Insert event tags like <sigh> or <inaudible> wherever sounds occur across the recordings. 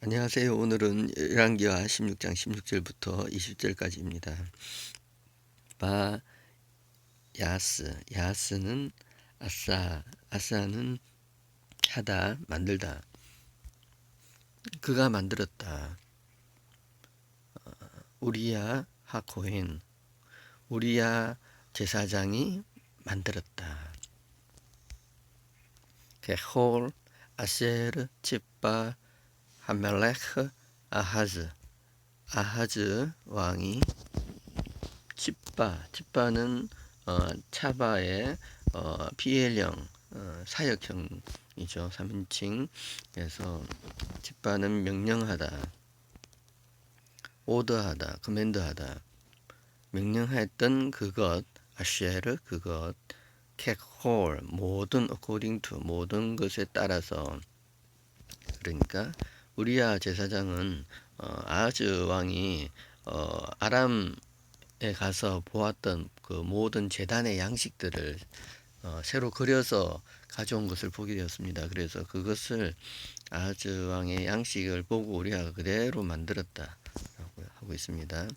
안녕하세요. 오늘은 열왕기하 16장 16절부터 20절까지입니다. 바 야스 야스는 아싸 아싸는 하다 만들다 그가 만들었다. 어, 우리야 하코인 우리야 제사장이 만들었다. 게홀 아세르 칩바 하멜레크 아하즈. 아하즈 왕이 칩바. 칩바는 어, 차바의 어, 피엘령 어, 사역형이죠. 3인칭 그래서 칩바는 명령하다. 오더하다. 커맨드하다. 명령했던 그것 아쉐르 그것 캣홀 모든 according to 모든 것에 따라서. 그러니까 우리야 제사장은 어, 아하즈 왕이 어, 아람에 가서 보았던 그 모든 제단의 양식들을 어, 새로 그려서 가져온 것을 보게 되었습니다. 그래서 그것을 아하즈 왕의 양식을 보고 우리가 그대로 만들었다라고 하고 있습니다.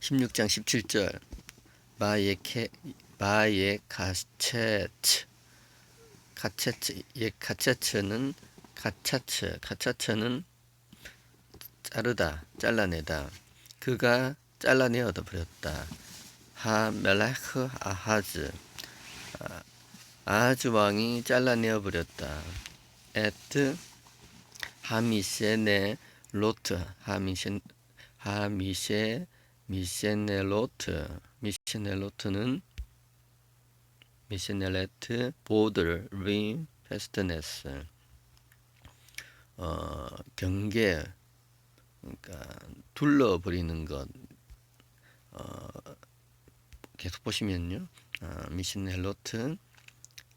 16장 17절 바예케 바예 가체츠 가체츠 예 가체츠는 가차츠 가차츠는 자르다 잘라내다. 그가 잘라내어 버렸다. 하 멜라흐 아하즈. 아, 아하즈 왕이 잘라내어 버렸다. 에트 하미세네 로트. 하미세 하미세 미세네 로트. 미세네 로트는 미세넬레트 보드 림 페스트네스 어, 경계 그러니까 둘러버리는 것 어, 계속 보시면요. 어, 미신 헬로트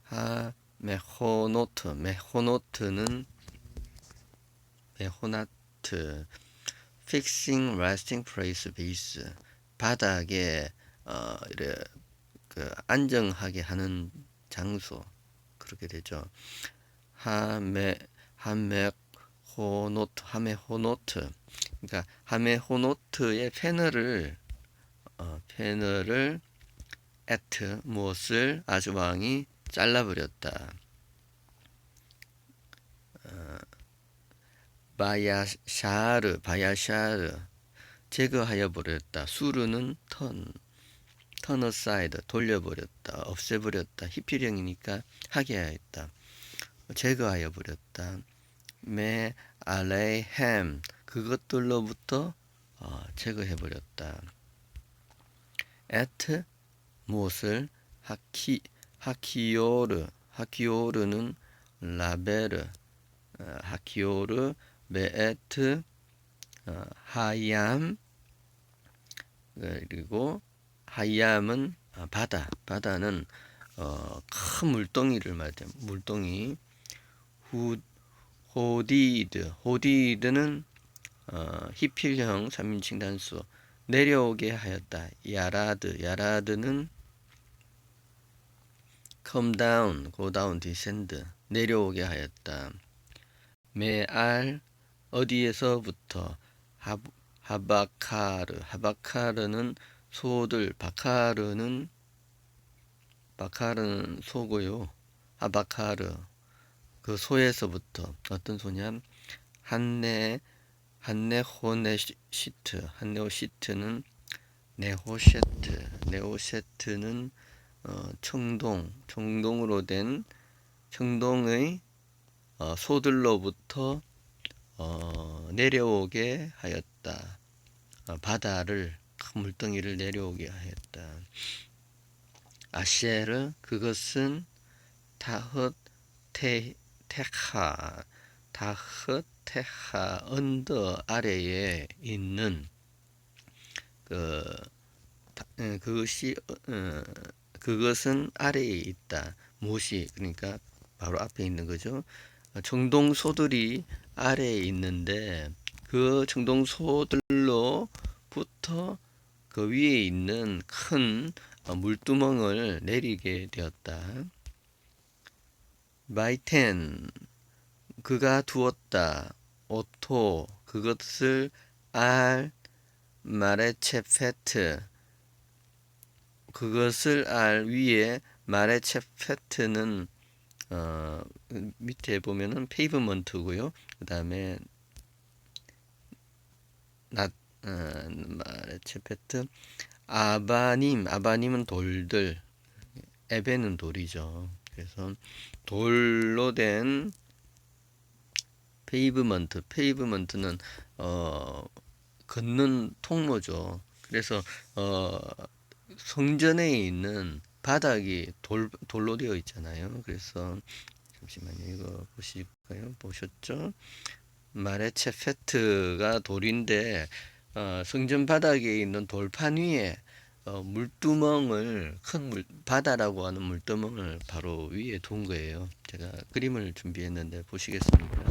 하 메호노트. 메호노트는 메호나트. Fixing resting place base. 바닥에 어, 이래 그 안정하게 하는 장소. 그렇게 되죠. 하메 하메 호노트 하메 호노트 그러니까 하메 호노트의 패널을 어, 패널을 at 무엇을 아주왕이 잘라버렸다. 어, 바야샤르 바야샤르 제거하여 버렸다. 수르는 턴 턴어사이드 돌려버렸다. 없애버렸다. 히피령이니까 하게 하였다. 제거하여 버렸다. 메 알레햄 그것들로부터 어, 제거해 버렸다. at 무엇을 하키 하키오르 하키오르는 라베르 어, 하키오르 메에트 어, 하얌 그리고 하얌은 아, 바다 바다는 어, 큰 물동이를 말해요. 물동이 후 호디드. 호디드는 어, 히필형 3인칭 단수. 내려오게 하였다. 야라드. 야라드는 come down, go down, descend 내려오게 하였다. 메알 어디에서부터? 하, 하바카르. 하바카르는 소들. 바카르는 바카르는 소고요. 하바카르 그 소에서부터 어떤 소냐 한네 한네호네시트 한네오시트는 네호셰트 네오셰트는 어, 청동 청동으로 된 청동의 어, 소들로부터 어, 내려오게 하였다. 어, 바다를 큰 물덩이를 내려오게 하였다. 아시에르 그것은 타헛 테 테하 다흐 테하 언더 아래에 있는 그 그것이 어, 그것은 아래에 있다. 무엇이 그러니까 바로 앞에 있는 거죠. 정동소들이 아래에 있는데 그 정동소들로부터 그 위에 있는 큰 물두멍을 내리게 되었다. 마이텐 그가 두었다. 오토 그것을 알 마레체페트 그것을 알 위에 마레체페트는 어, 밑에 보면은 페이브먼트고요. 그 다음에 나 어, 마레체페트 아바님 아바님은 돌들 에베는 돌이죠. 그래서 돌로 된 페이브먼트 페이브먼트는 어 걷는 통로죠. 그래서 어 성전에 있는 바닥이 돌 돌로 되어 있잖아요. 그래서 잠시만요. 이거 보실까요? 보셨죠? 마레체 페트가 돌인데 어, 성전 바닥에 있는 돌판 위에 어, 물두멍을 큰 물, 바다라고 하는 물두멍을 바로 위에 둔 거예요. 제가 그림을 준비했는데 보시겠습니까?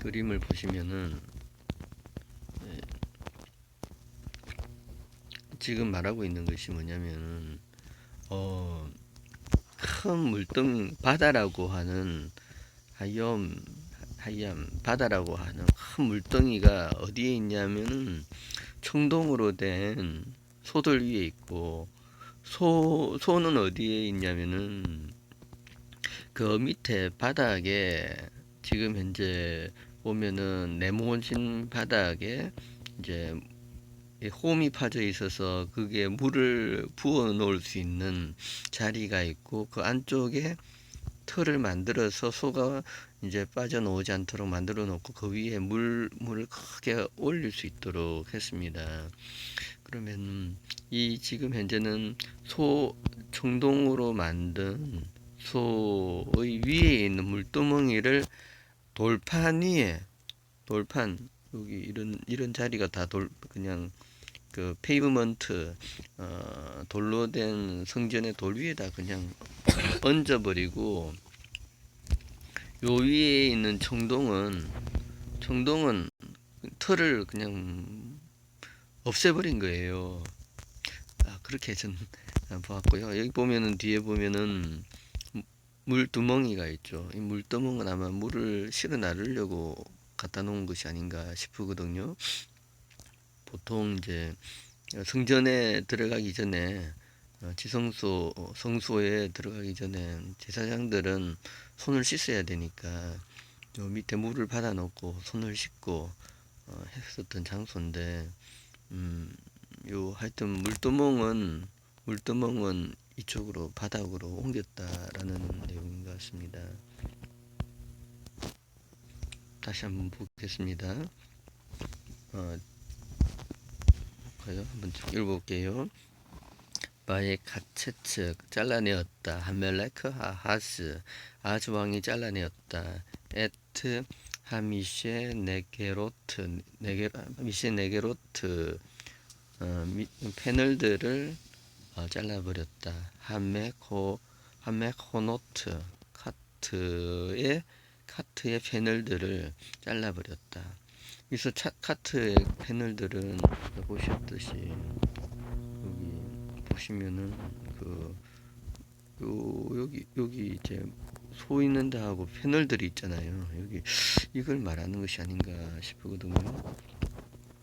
그림을 보시면은 예, 지금 말하고 있는 것이 뭐냐면은 어, 큰 물등 바다라고 하는 하염 하얌 바다라고 하는 큰 물덩이가 어디에 있냐면은 청동으로 된 소들 위에 있고 소 소는 어디에 있냐면은 그 밑에 바닥에 지금 현재 보면은 네모진 바닥에 이제 이 홈이 파져 있어서 그게 물을 부어 놓을 수 있는 자리가 있고 그 안쪽에 틀을 만들어서 소가 이제 빠져나오지 않도록 만들어 놓고 그 위에 물, 물을 크게 올릴 수 있도록 했습니다. 그러면 이 지금 현재는 소 청동으로 만든 소의 위에 있는 물두멍이를 돌판 위에 돌판 여기 이런 이런 자리가 다 돌 그냥 그 페이브먼트 어, 돌로 된 성전의 돌 위에다 그냥 <laughs> 얹어버리고 요 위에 있는 청동은 청동은 털을 그냥 없애버린 거예요. 아, 그렇게 전 <laughs> 보았고요. 여기 보면은 뒤에 보면은 물 두멍이가 있죠. 이 물두멍은 아마 물을 실어 나르려고 갖다 놓은 것이 아닌가 싶거든요. 보통 이제 성전에 들어가기 전에 어, 지성소 어, 성소에 들어가기 전에 제사장들은 손을 씻어야 되니까 요 밑에 물을 받아 놓고 손을 씻고 어, 했었던 장소인데 음, 요 하여튼 물두멍은 물두멍은 이쪽으로 바닥으로 옮겼다라는 내용인 것 같습니다. 다시 한번 보겠습니다. 어, 한번 좀 읽어볼게요. 바의 카체츠 잘라내었다. 하멜레크 하하스 아즈 왕이 잘라내었다. 에트 하미쉐 네게로트 네게 미쉐 네게로트 어, 미, 패널들을 어, 잘라버렸다. 하메코 하메코노트 카트의 카트의 패널들을 잘라버렸다. 그래서 차, 카트의 패널들은 보셨듯이 보시면은 그 요, 여기 여기 이제 소 있는 데하고 패널들이 있잖아요. 여기 이걸 말하는 것이 아닌가 싶거든요.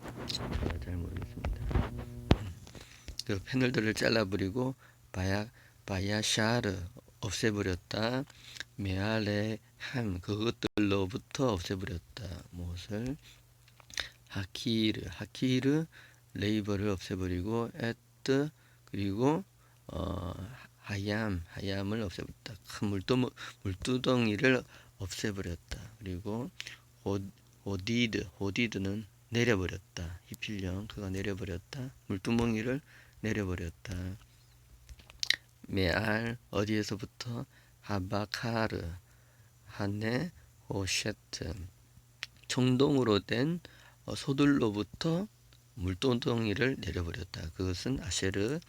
아, 잘 모르겠습니다. 그 패널들을 잘라버리고 바야 바야샤르 없애버렸다. 메알레 함 그것들로부터 없애버렸다. 무엇을 하키르 하키르 레이버를 없애버리고 에뜨 그리고 어, 하얌 하얌을 없애버렸다. 큰 물두, 물두덩이를 없애버렸다. 그리고 호, 호디드 호디드는 내려버렸다. 히필령 그가 내려버렸다. 물두멍이를 내려버렸다. 메알 어디에서부터 하바카르 하네 호셰트 청동으로 된 어, 소들로부터 물동덩이를 내려버렸다. 그것은 아쉐르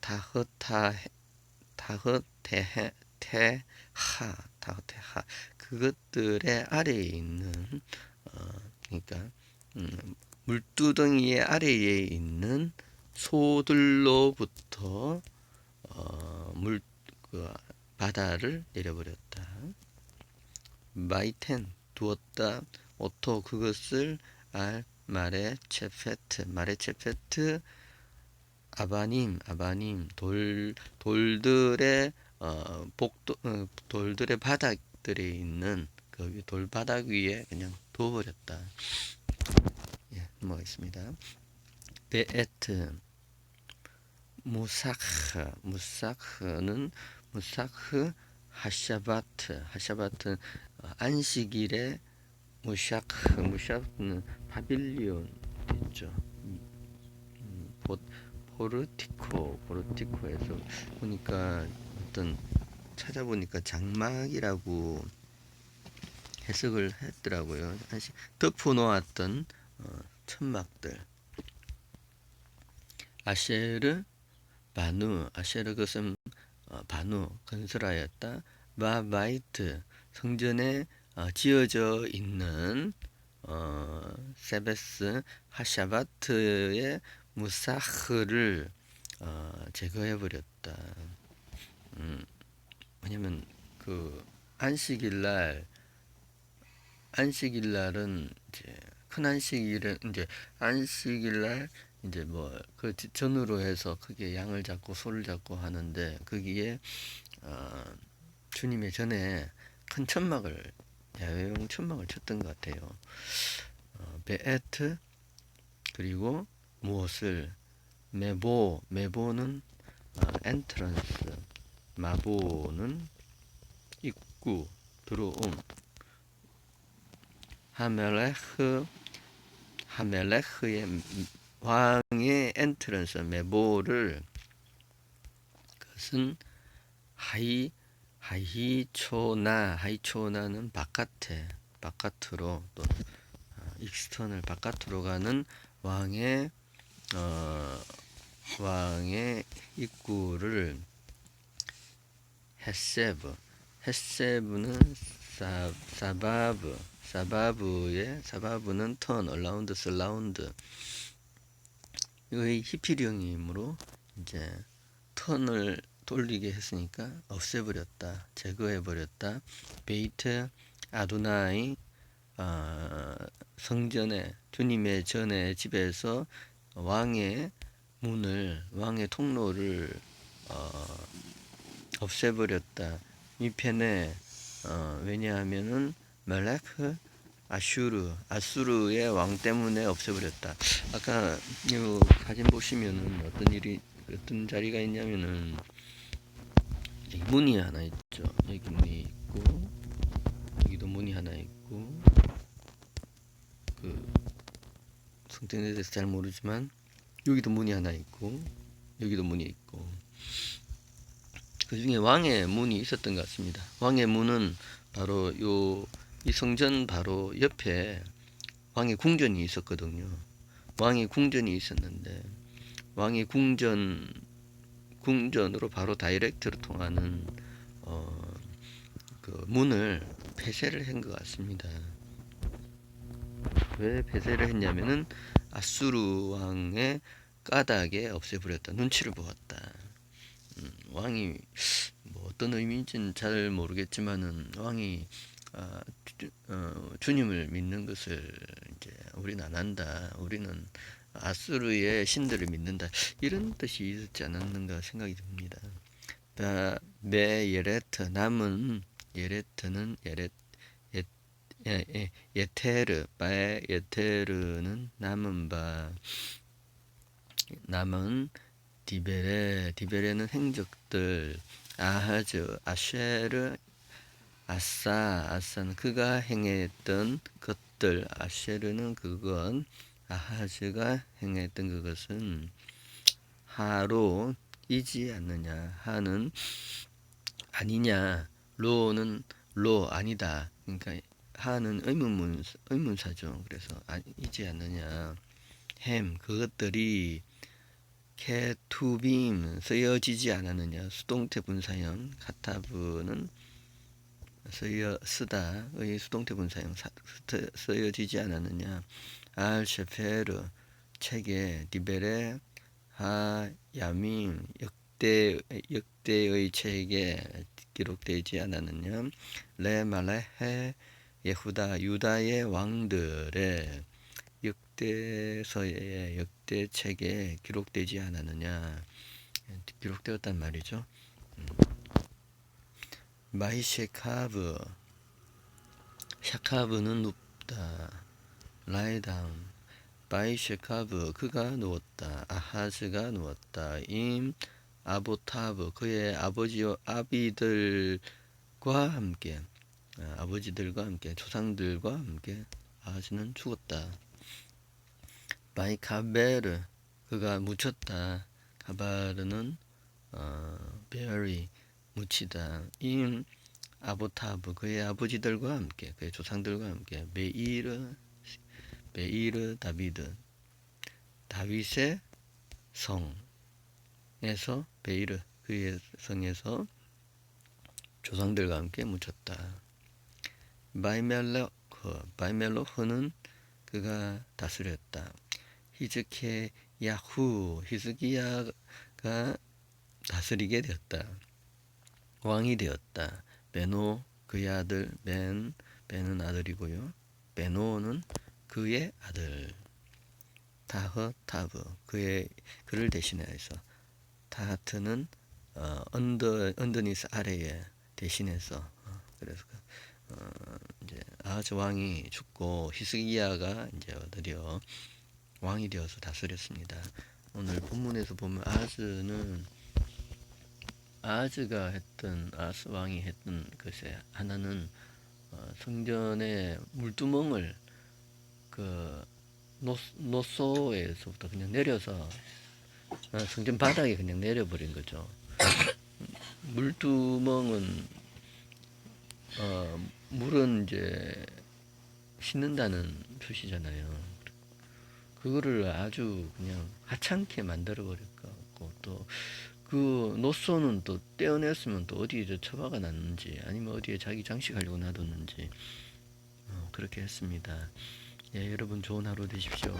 다흐타 다흐테헤 테하 다흐테하 그것들의 아래에 있는 어, 그러니까 음, 물두덩이의 아래에 있는 소들로부터 어, 물 그, 바다를 내려버렸다. 마이텐 두었다. 오토 그것을 알 말에 체페트 말에 체페트 아바님 아바님 돌 돌들의 어 복도 어, 돌들의 바닥들에 있는 그 돌바닥 위에 그냥 두어버렸다. 예, 넘어가겠습니다. 베에트 무사흐 무사흐는 무사흐 하샤바트 하샤바트 어, 안식일에 무샤크 무샤크는 파빌리온 있죠. 음, 보, 포르티코 포르티코에서 보니까 어떤 찾아보니까 장막이라고 해석을 했더라고요. 사실 덮어놓았던 어, 천막들. 아셰르 바누 아셰르 그것은 어, 바누 건설하였다. 바바이트 성전에 어, 지어져 있는 어, 세베스 하샤바트의 무사흐를 어, 제거해 버렸다. 음, 왜냐면 그 안식일 날 안식일 날은 이제 큰 안식일은 이제 안식일 날 이제 뭐 그 전으로 해서 크게 양을 잡고 소를 잡고 하는데 거기에 어, 주님의 전에 큰 천막을 야외용 천막을 쳤던 것 같아요. 어, 베에트 그리고 무엇을? 메보. 메보는 어, 엔트런스. 마보는 입구 들어옴. 하멜레흐 하멜레흐의 왕의 엔트런스 메보를. 그것은 하이 하이초나 하이초나는 바깥에 바깥으로 또 어, 익스턴을 바깥으로 가는 왕의 어, 왕의 입구를 헤세브 헤세브는 사, 사바브 사바브의 사바브는 턴 얼라운드 슬라운드. 의 히피령이므로 이제 턴을 돌리게 했으니까 없애버렸다 제거해버렸다 베이트 아도나이 어, 성전에 주님의 전에 집에서 왕의 문을 왕의 통로를 어, 없애버렸다. 이 편에 어, 왜냐하면은 멜레크 아슈르 아수르의 왕 때문에 없애버렸다. 아까 이 사진 보시면은 어떤 일이 어떤 자리가 있냐면은 여기 문이 하나 있죠. 여기 문이 있고 여기도 문이 하나 있고 그 성전에 대해서 잘 모르지만 여기도 문이 하나 있고 여기도 문이 있고 그 중에 왕의 문이 있었던 것 같습니다. 왕의 문은 바로 요 이 성전 바로 옆에 왕의 궁전이 있었거든요. 왕의 궁전이 있었는데 왕의 궁전 궁전으로 바로 다이렉트로 통하는 어, 그 문을 폐쇄를 한 것 같습니다. 왜 폐쇄를 했냐면은 아수르 왕의 까닭에 없애버렸다. 눈치를 보았다. 음, 왕이 뭐 어떤 의미인지는 잘 모르겠지만은 왕이 아, 주, 어, 주님을 믿는 것을 이제 우리는 안 한다. 우리는 아수르의 신들을 믿는다. 이런 뜻이 있지 않았는가 생각이 듭니다. 바, 베 예레트 남은 예레트는 예레 예, 예, 예, 예테르 바에 예테르는 남은 바 남은 디베레 디베레는 행적들 아하즈 아쉐르 아싸 아싸는 그가 행했던 것들 아쉐르는 그건 아하즈가 행했던 그것은 하로 이지 않느냐. 하는 아니냐. 로는 로 아니다. 그러니까 하는 의문문 의문사죠. 그래서 아니지 않느냐. 햄 그것들이 케투빔 쓰여지지 않았느냐. 수동태 분사형 카타브는 쓰여 쓰다의 수동태 분사형 사, 쓰여지지 않았느냐 알 셰페르 책에 디베레 하 야민 역대 역대의 책에 기록되지 않았느냐 레 말레헤 예후다 유다의 왕들의 역대서의 역대 책에 기록되지 않았느냐 기록되었단 말이죠. 음. 마이셰카브 샤카브는 눕다 라이다운 바이 셰카브 그가 누웠다. 아하즈가 누웠다. 임 아보타브 그의 아버지와 아비들과 함께 아, 아버지들과 함께 조상들과 함께 아하즈는 죽었다. 바이 카베르 그가 묻혔다. 가바르는 어, 베리 묻히다. 임 아보타브 그의 아버지들과 함께 그의 조상들과 함께 메이르 메이르 다비드 다윗의 성에서 베이르 그의 성에서 조상들과 함께 묻혔다. 바이멜로크 바이멜로크는 그가 다스렸다. 히즈케 야후 히스기야가 다스리게 되었다. 왕이 되었다. 베노 그의 아들 벤 벤은 아들이고요. 베노는 그의 아들 타흐 타브 그의 그를 대신해서 타하트는 어, 언더 언더니스 아래에 대신해서 어, 그래서 그, 어, 이제 아하즈 왕이 죽고 히스기야가 이제 드디어 왕이 되어서 다스렸습니다. 오늘 본문에서 보면 아하즈는 아하즈가 했던 아하스 왕이 했던 것에 하나는 어, 성전의 물두멍을 그 노, 노소에서부터 그냥 내려서 어, 성전 바닥에 그냥 내려버린 거죠. <coughs> 물두멍은 어, 물은 이제 씻는다는 표시잖아요. 그거를 아주 그냥 하찮게 만들어 같고 또 그 노소는 또 떼어냈으면 또 어디에 저 처박아 놨는지 아니면 어디에 자기 장식하려고 놔뒀는지 어, 그렇게 했습니다. 예, 여러분 좋은 하루 되십시오.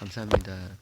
감사합니다.